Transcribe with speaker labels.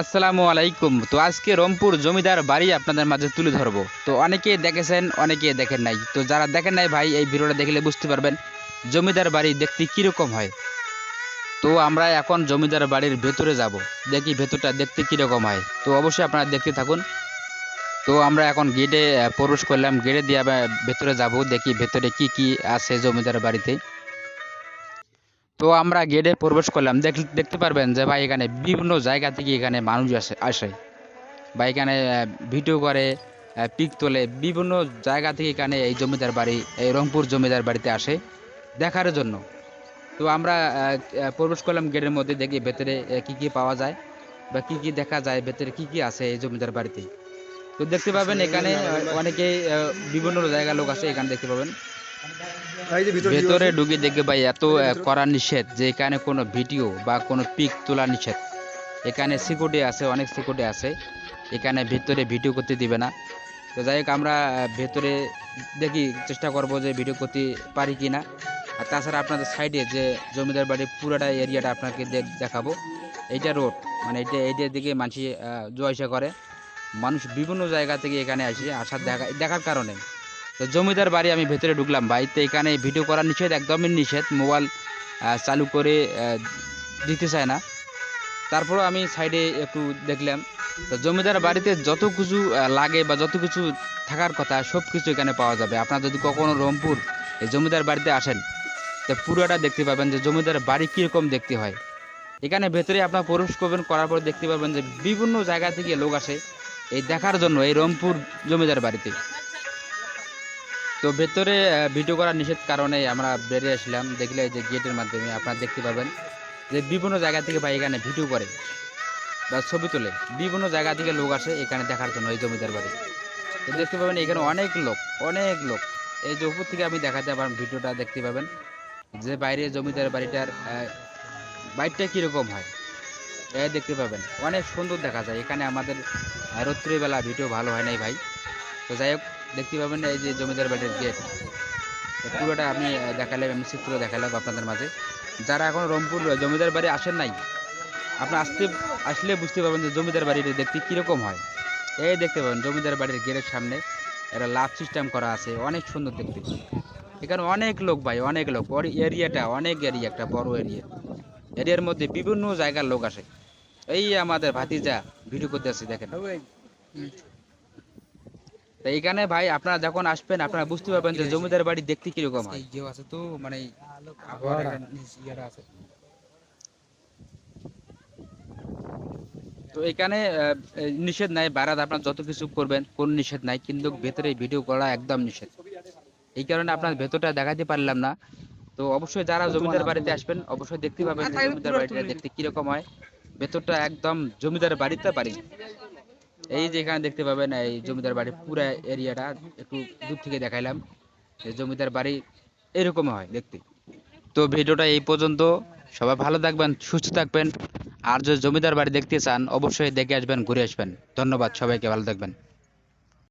Speaker 1: আসসালামু আলাইকুম। তো আজকে রংপুর জমিদার বাড়ি আপনাদের মাঝে তুলে ধরবো। তো অনেকে দেখেছেন, অনেকে দেখেন নাই। তো যারা দেখেন নাই ভাই, এই ভিডিওটা দেখলে বুঝতে পারবেন জমিদার বাড়ি দেখতে কীরকম হয়। তো আমরা এখন জমিদার বাড়ির ভেতরে যাব। দেখি ভেতরটা দেখতে কীরকম হয়। তো অবশ্যই আপনারা দেখতে থাকুন। তো আমরা এখন গেটে প্রবেশ করলাম। গেটে দিয়ে ভেতরে যাব। দেখি ভেতরে কি কি আছে জমিদার বাড়িতে। তো আমরা গেটে প্রবেশ করলাম। দেখ, দেখতে পারবেন যে ভাই এখানে বিভিন্ন জায়গা থেকে এখানে মানুষ আসে আসে। বা এখানে ভিডিও করে পিক তোলে, বিভিন্ন জায়গা থেকে এখানে এই জমিদার বাড়ি, এই রংপুর জমিদার বাড়িতে আসে দেখার জন্য। তো আমরা প্রবেশ করলাম গেটের মধ্যে, দেখি ভেতরে কি কি পাওয়া যায় বা কি কি দেখা যায়, ভেতরে কি কি আছে এই জমিদার বাড়িতে। তো দেখতে পাবেন এখানে অনেকেই বিভিন্ন জায়গা লোক আসে, এখানে দেখতে পাবেন।
Speaker 2: ভিতরে
Speaker 1: ঢুকে দেখবে ভাই এত করা নিষেধ যে এখানে কোনো ভিডিও বা কোনো পিক তোলা নিষেধ। এখানে সিকিউরিটি আছে অনেক সিকিউরিটি আছে। এখানে ভেতরে ভিডিও করতে দিবে না। তো যাই হোক আমরা ভেতরে দেখি চেষ্টা করব যে ভিডিও করতে পারি কি না আর তাছাড়া আপনাদের সাইডে যে জমিদার বাড়ির পুরোটা এরিয়াটা আপনাকে দেখাবো। এইটা রোড মানে এইটা এইটার দিকে মানুষ জয়সা করে। মানুষ বিভিন্ন জায়গা থেকে এখানে আসে আসার দেখা দেখার কারণে। তো জমিদার বাড়ি আমি ভেতরে ঢুকলাম ভাই। তো এখানে ভিডিও করা নিষেধ, একদমই নিষেধ। মোবাইল চালু করে দিতে চায় না। তারপরও আমি সাইডে একটু দেখলাম। তো জমিদার বাড়িতে যত কিছু লাগে বা যত কিছু থাকার কথা, সব কিছু এখানে পাওয়া যাবে। আপনার যদি কখনো রংপুর এই জমিদার বাড়িতে আসেন, তো পুরোটা দেখতে পাবেন যে জমিদার বাড়ি কীরকম দেখতে হয়। এখানে ভেতরে আপনার প্রবেশ করবেন, করার পর দেখতে পাবেন যে বিভিন্ন জায়গা থেকে লোক আসে এই দেখার জন্য এই রংপুর জমিদার বাড়িতে। তো ভেতরে ভিডিও করার নিষেধ কারণে আমরা বেরিয়ে আসলাম। দেখলে যে গেটের মাধ্যমে আপনারা দেখতে পাবেন যে বিভিন্ন জায়গা থেকে ভাই এখানে ভিডিও করে বা ছবি তোলে। বিভিন্ন জায়গা থেকে লোক আসে এখানে দেখার জন্য এই জমিদার বাড়ি। তো দেখতে পাবেন এখানে অনেক লোক অনেক লোক। এই যে উপর থেকে আমি দেখাতে পারব ভিডিওটা, দেখতে পাবেন যে বাইরে জমিদার বাড়িটার বাইরটা কীরকম হয়। এই দেখতে পাবেন, অনেক সুন্দর দেখা যায়। এখানে আমাদের রাত্রিবেলা ভিডিও ভালো হয় নাই ভাই। তো যাই হোক দেখতে পাবেন এই যে জমিদার বাড়ির গেট পুরোটা আমি দেখালাম আমি চিত্র দেখালাম আপনাদের মাঝে। যারা এখন রংপুর জমিদার বাড়ি আসেন নাই আপনি আসতে আসলে বুঝতে পারবেন যে জমিদার বাড়িটা দেখতে কীরকম হয়। এই দেখতে পাবেন জমিদার বাড়ির গেটের সামনে একটা লাভ সিস্টেম করা আছে অনেক সুন্দর দেখতে। এখানে অনেক লোক ভাই অনেক লোক। বড় এরিয়াটা অনেক এরিয়া একটা বড় এরিয়া এরিয়ার মধ্যে বিভিন্ন জায়গার লোক আসে। এই আমাদের ভাতিজা ভিডিও করতে আসছে দেখেন। তো এইখানে ভাই আপনারা যখন আসবেন আপনারা বুঝতে পারবেন যে জমিদার বাড়ি দেখতে কীরকম হয়।
Speaker 3: কেউ আছে তো মানে আছে।
Speaker 1: তো এখানে নিষেধ নাই বারাত আপনার যত কিছু করবেন কোন নিষেধ নাই কিন্তু ভেতরে ভিডিও করা একদম নিষেধ। এই কারণে আপনার ভেতরটা দেখাতে পারলাম না। তো অবশ্যই যারা জমিদার বাড়িতে আসবেন অবশ্যই দেখতে পাবেন যে জমিদার বাড়িটা দেখতে কীরকম হয়। ভেতরটা একদম জমিদার বাড়িতে বাড়ি এই যে এখানে দেখতে পাবেন, এই জমিদার বাড়ি পুরো এরিয়াটা একটু দূর থেকে দেখাইলাম। জমিদার বাড়ি এরকম হয় দেখতে। তো ভিডিওটা এই পর্যন্ত। সবাই ভালো থাকবেন, সুস্থ থাকবেন। আর যদি জমিদার বাড়ি দেখতে চান, অবশ্যই দেখে আসবেন, ঘুরে আসবেন। ধন্যবাদ সবাইকে, ভালো থাকবেন।